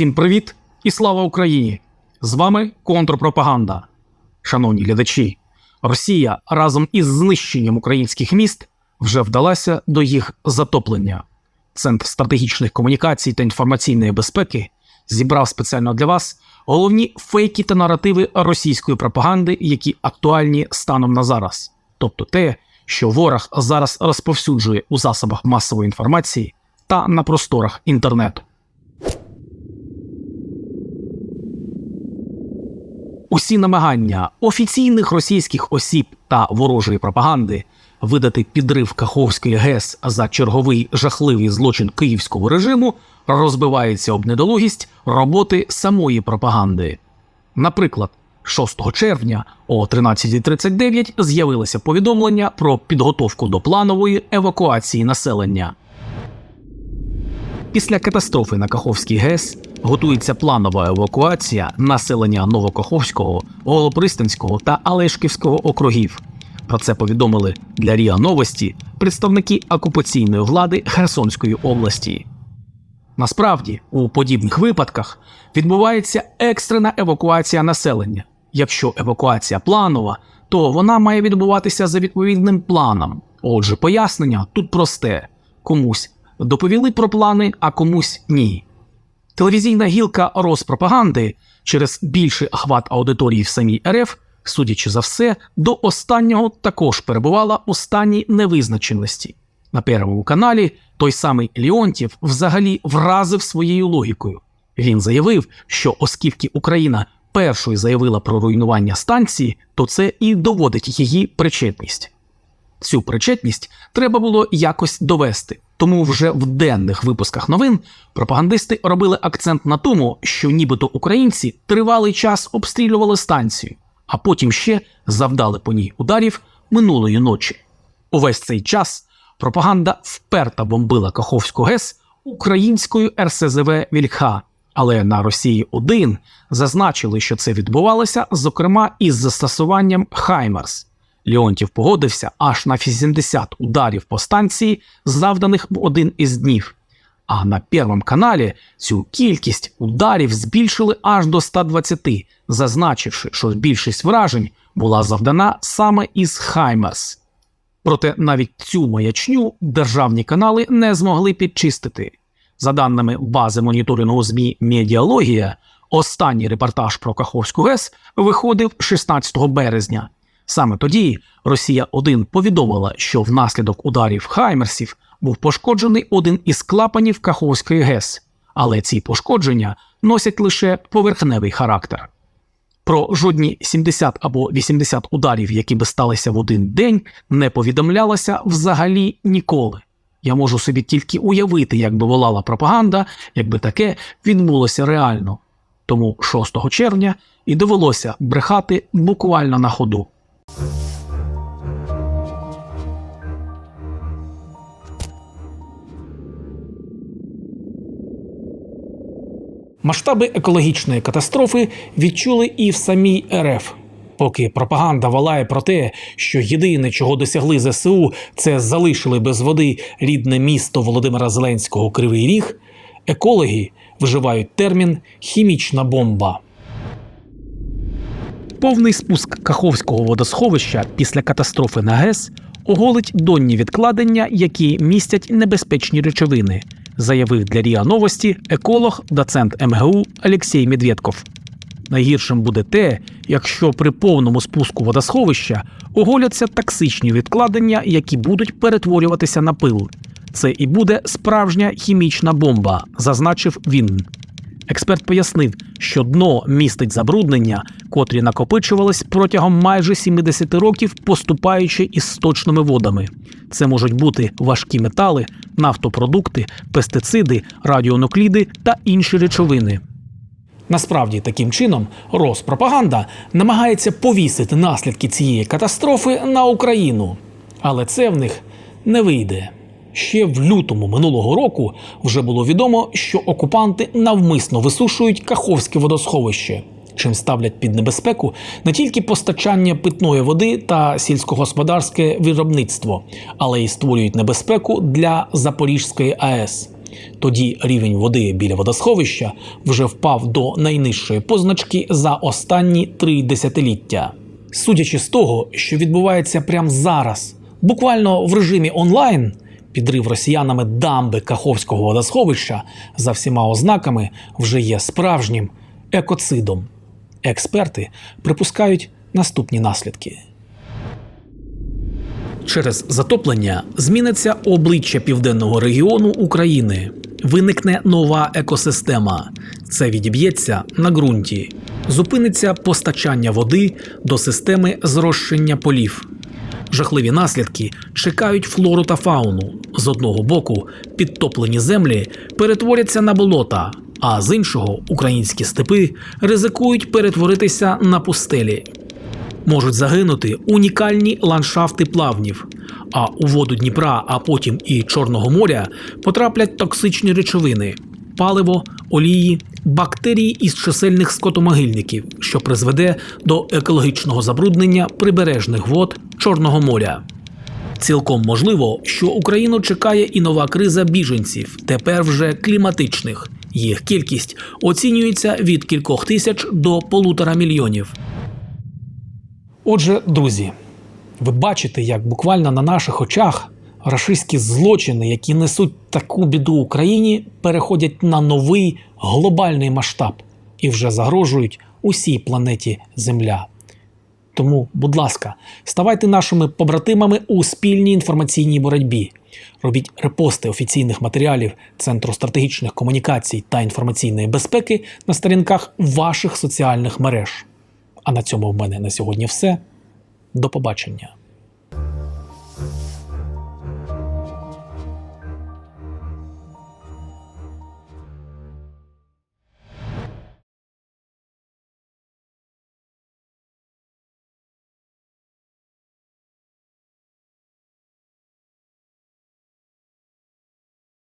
Всім привіт і слава Україні! З вами контрпропаганда. Шановні глядачі, Росія разом із знищенням українських міст вже вдалася до їх затоплення. Центр стратегічних комунікацій та інформаційної безпеки зібрав спеціально для вас головні фейки та наративи російської пропаганди, які актуальні станом на зараз, тобто те, що ворог зараз розповсюджує у засобах масової інформації та на просторах інтернету. Усі намагання офіційних російських осіб та ворожої пропаганди видати підрив Каховської ГЕС за черговий жахливий злочин київського режиму розбиваються об недолугість роботи самої пропаганди. Наприклад, 6 червня о 13.39 з'явилося повідомлення про підготовку до планової евакуації населення. Після катастрофи на Каховській ГЕС готується планова евакуація населення Новокаховського, Голопристанського та Алешківського округів. Про це повідомили для РІА Новості представники окупаційної влади Херсонської області. Насправді, у подібних випадках відбувається екстрена евакуація населення. Якщо евакуація планова, то вона має відбуватися за відповідним планом. Отже, пояснення тут просте: комусь доповіли про плани, а комусь ні. Телевізійна гілка Роспропаганди через більший охват аудиторії в самій РФ, судячи за все, до останнього також перебувала у стані невизначеності. На першому каналі той самий Леонтів взагалі вразив своєю логікою. Він заявив, що оскільки Україна першою заявила про руйнування станції, то це і доводить її причетність. Цю причетність треба було якось довести. Тому вже в денних випусках новин пропагандисти робили акцент на тому, що нібито українці тривалий час обстрілювали станцію, а потім ще завдали по ній ударів минулої ночі. Увесь цей час пропаганда вперто бомбила Каховську ГЕС українською РСЗВ Вільха. Але на Росії 1 зазначили, що це відбувалося, зокрема із застосуванням Хаймерс. Леонтів погодився аж на 80 ударів по станції, завданих в один із днів. А на Первому каналі цю кількість ударів збільшили аж до 120, зазначивши, що більшість вражень була завдана саме із Хаймерс. Проте навіть цю маячню державні канали не змогли підчистити. За даними бази моніторингу ЗМІ Медіалогія, останній репортаж про Каховську ГЕС виходив 16 березня. Саме тоді Росія 1 повідомила, що внаслідок ударів Хаймерсів був пошкоджений один із клапанів Каховської ГЕС, але ці пошкодження носять лише поверхневий характер. Про жодні 70 або 80 ударів, які би сталися в один день, не повідомлялося взагалі ніколи. Я можу собі тільки уявити, як би волала пропаганда, якби таке відбулося реально. Тому 6 червня і довелося брехати буквально на ходу. Масштаби екологічної катастрофи відчули і в самій РФ. Поки пропаганда валає про те, що єдине, чого досягли ЗСУ, це залишили без води рідне місто Володимира Зеленського Кривий Ріг, екологи вживають термін хімічна бомба. Повний спуск Каховського водосховища після катастрофи на ГЕС оголить донні відкладення, які містять небезпечні речовини, заявив для РІА Новості еколог, доцент МГУ Олексій Медведков. Найгіршим буде те, якщо при повному спуску водосховища оголяться токсичні відкладення, які будуть перетворюватися на пил. Це і буде справжня хімічна бомба, зазначив він. Експерт пояснив, що дно містить забруднення, котрі накопичувались протягом майже 70 років, поступаючи із сточними водами. Це можуть бути важкі метали, нафтопродукти, пестициди, радіонукліди та інші речовини. Насправді, таким чином, Роспропаганда намагається повісити наслідки цієї катастрофи на Україну, але це в них не вийде. Ще в лютому минулого року вже було відомо, що окупанти навмисно висушують Каховське водосховище, чим ставлять під небезпеку не тільки постачання питної води та сільськогосподарське виробництво, але й створюють небезпеку для Запорізької АЕС. Тоді рівень води біля водосховища вже впав до найнижчої позначки за останні три десятиліття. Судячи з того, що відбувається прямо зараз, буквально в режимі онлайн, підрив росіянами дамби Каховського водосховища за всіма ознаками вже є справжнім екоцидом. Експерти припускають наступні наслідки. Через затоплення зміниться обличчя південного регіону України. Виникне нова екосистема. Це відіб'ється на ґрунті. Зупиниться постачання води до системи зрощення полів. Жахливі наслідки чекають флору та фауну. З одного боку, підтоплені землі перетворяться на болота, а з іншого українські степи ризикують перетворитися на пустелі можуть загинути унікальні ландшафти плавнів. А у воду Дніпра, а потім і Чорного моря потраплять токсичні речовини, паливо, олії, бактерії із чисельних скотомогильників, що призведе до екологічного забруднення прибережних вод Чорного моря. Цілком можливо, що Україну чекає і нова криза біженців, тепер вже кліматичних. Їх кількість оцінюється від кількох тисяч до полутора мільйонів. Отже, друзі, ви бачите, як буквально на наших очах рашистські злочини, які несуть таку біду Україні, переходять на новий глобальний масштаб і вже загрожують усій планеті Земля. Тому, будь ласка, ставайте нашими побратимами у спільній інформаційній боротьбі. Робіть репости офіційних матеріалів Центру стратегічних комунікацій та інформаційної безпеки на сторінках ваших соціальних мереж. А на цьому в мене на сьогодні все. До побачення.